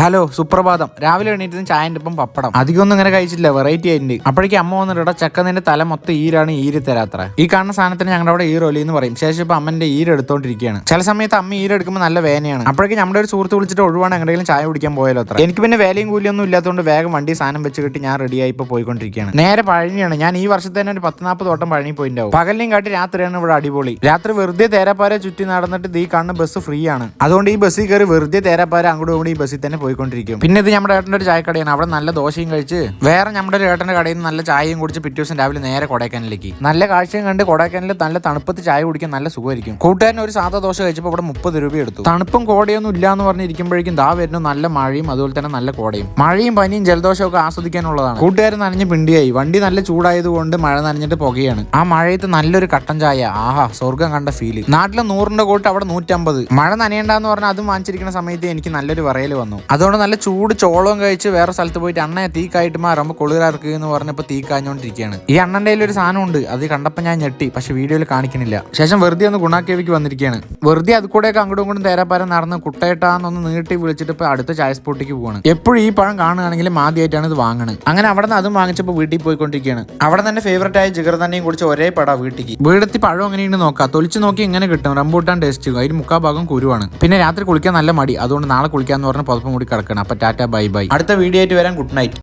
Hello സുപ്രഭാതം. രാവിലെ എണീറ്റ് ചായന്റെ ഒപ്പം പപ്പടം. അധികമൊന്നും ഇങ്ങനെ കഴിച്ചില്ല വെറൈറ്റി ആയിട്ടുണ്ട്. അപ്പോഴേക്കും അമ്മ വന്നിട്ട് ഇവിടെ ചക്ക നിന്റെ തല മൊത്തം ഈരാണ് ഈര് തരാത്ര. ഈ കാണുന്ന സാധനത്തിന് ഞങ്ങളുടെ അവിടെ ഈരോലി എന്ന് പറയും. ശേഷം ഇപ്പൊ അമ്മന്റെ ഈര് എടുത്തോണ്ടിരിക്കുകയാണ്. ചില സമയത്ത് അമ്മ ഈര് എടുക്കുമ്പോൾ നല്ല വേനയാണ്. അപ്പോഴേക്കും നമ്മുടെ ഒരു സുഹൃത്ത് വിളിച്ചിട്ട് ഒഴിവാണ് എങ്ങനെയെങ്കിലും ചായ കുടിക്കാൻ പോയാലോ അത്ര. എനിക്ക് പിന്നെ വേലയും കൂലിയൊന്നും ഇല്ലാത്തതുകൊണ്ട് വേഗം വണ്ടി സാധനം വെച്ച് കിട്ടി ഞാൻ റെഡിയായി ഇപ്പൊ പോയിക്കൊണ്ടിരിക്കുകയാണ്. നേരെ പഴനിയാണ്. ഞാൻ ഈ വർഷത്തെ തന്നെ ഒരു പത്ത് നാൽപ്പത് വട്ടം പഴനി പോയിണ്ടാവും. പകലിനെയും കാട്ടി രാത്രിയാണ് ഇവിടെ അടിപൊളി. രാത്രി വെറുതെ തേരാപ്പാര ചുറ്റി നടന്നിട്ട് ഈ കാണുന്ന ബസ് ഫ്രീ ആണ്. അതുകൊണ്ട് ഈ ബസ്സിൽ കയറി വെറുതെ തേരാപ്പാര അങ്ങോട്ടും ഇങ്ങോട്ടും ഈ ബസ്സിൽ തന്നെ പോയിക്കൊണ്ടിരിക്കും. പിന്നെ ഇത് നമ്മുടെ ഏട്ടന്റെ ഒരു ചായക്കടയാണ്. അവിടെ നല്ല ദോശയും കഴിച്ച് വേറെ നമ്മുടെ ഒരു ഏട്ടന്റെ കടയിൽ നിന്ന് നല്ല ചായയും കുടിച്ച് പിറ്റേ ദിവസം രാവിലെ നേരെ കൊടൈക്കനാലിലേക്ക്. നല്ല കാഴ്ചയും കണ്ട് കൊടൈക്കനാലിൽ നല്ല തണുപ്പത്ത് ചായ കുടിക്കാൻ നല്ല സുഖമായിരിക്കും. കൂട്ടുകാരൻ ഒരു സാധാ ദോശ കഴിച്ചപ്പോൾ അവിടെ മുപ്പത് രൂപ എടുത്തു. തണുപ്പും കോടയൊന്നും ഇല്ല എന്ന് പറഞ്ഞിരിക്കുമ്പോഴേക്കും ദാ വരുന്നു നല്ല മഴയും അതുപോലെ തന്നെ നല്ല കോടയും. മഴയും പനിയും ജലദോഷവും ഒക്കെ ആസ്വദിക്കാനുള്ളതാണ്. കൂട്ടുകാരൻ നനഞ്ഞ് പിണ്ടിയായി. വണ്ടി നല്ല ചൂടായതുകൊണ്ട് മഴ നനഞ്ഞിട്ട് പുകയാണ്. ആ മഴയത്ത് നല്ലൊരു കട്ടൻ ചായ. ആഹാ സ്വർഗം കണ്ട ഫീൽ നാട്ടിലെ നൂറിന്റെ കോട്ട് അവിടെ നൂറ്റമ്പത്. മഴ നനയണ്ടെന്ന് പറഞ്ഞാൽ അതും വാങ്ങിച്ചിരിക്കുന്ന സമയത്ത് എനിക്ക് നല്ലൊരു വിറയൽ വന്നു. അതുകൊണ്ട് നല്ല ചൂട് ചോളവും കഴിച്ച് വേറെ സ്ഥലത്ത് പോയിട്ട് അണ്ണയെ തീ കായിട്ട് മാറുമ്പോൾ കുളിരാർക്ക് എന്ന് പറഞ്ഞപ്പോൾ തീ കാഞ്ഞുകൊണ്ടിരിക്കുകയാണ് ഈ അണ്ണന്റെ ഒരു സാധനം ഉണ്ട് അത് കണ്ടപ്പോൾ ഞാൻ ഞെട്ടി. പക്ഷെ വീഡിയോയിൽ കാണിക്കുന്നില്ല ശേഷം വെറുതെ ഒന്ന് ഗുണാക്കേവിക്ക് വന്നിരിക്കുകയാണ് വെറുതെ അത് കൂടെയൊക്കെ അങ്ങോട്ടും ഇങ്ങോട്ടും തേരാപ്പാരം നടന്ന് കുട്ടയിട്ടാന്നൊന്ന് നീട്ടി വിളിച്ചിട്ട് ഇപ്പോൾ അടുത്ത ചായ സ്പോട്ടിലേക്ക് പോവാണ്. എപ്പോഴും ഈ പഴം കാണുകയാണെങ്കിലും ആദ്യമായിട്ടാണ് ഇത് വാങ്ങണത്. അങ്ങനെ അവിടെ നിന്ന് അതും വാങ്ങിച്ചപ്പോൾ വീട്ടിൽ പോയിക്കൊണ്ടിരിക്കുകയാണ് അവിടെ തന്നെ ഫേവറേറ്റ് ആയ ജിഗർ തന്നെയും കുടിച്ച് ഒരേ പടാ വീട്ടിലേക്ക് വീടത്തി പഴം എങ്ങനെയാണ് നോക്കാം. തൊലിച്ച് നോക്കി ഇങ്ങനെ കിട്ടും. റംബൂട്ടാൻ ടേസ്റ്റ് അതിന് മുക്കാ ഭാഗം കുരുവാണ്. പിന്നെ രാത്രി കുളിക്കാൻ നല്ല മടി. അതുകൊണ്ട് നാളെ കുളിക്കാന്ന് പറഞ്ഞ് പുതപ്പം കൂടി കിടക്കണം. അപ്പൊ ടാറ്റ ബൈ ബൈ. അടുത്ത വീഡിയോ ആയിട്ട് വരാൻ ഗുഡ് നൈറ്റ്.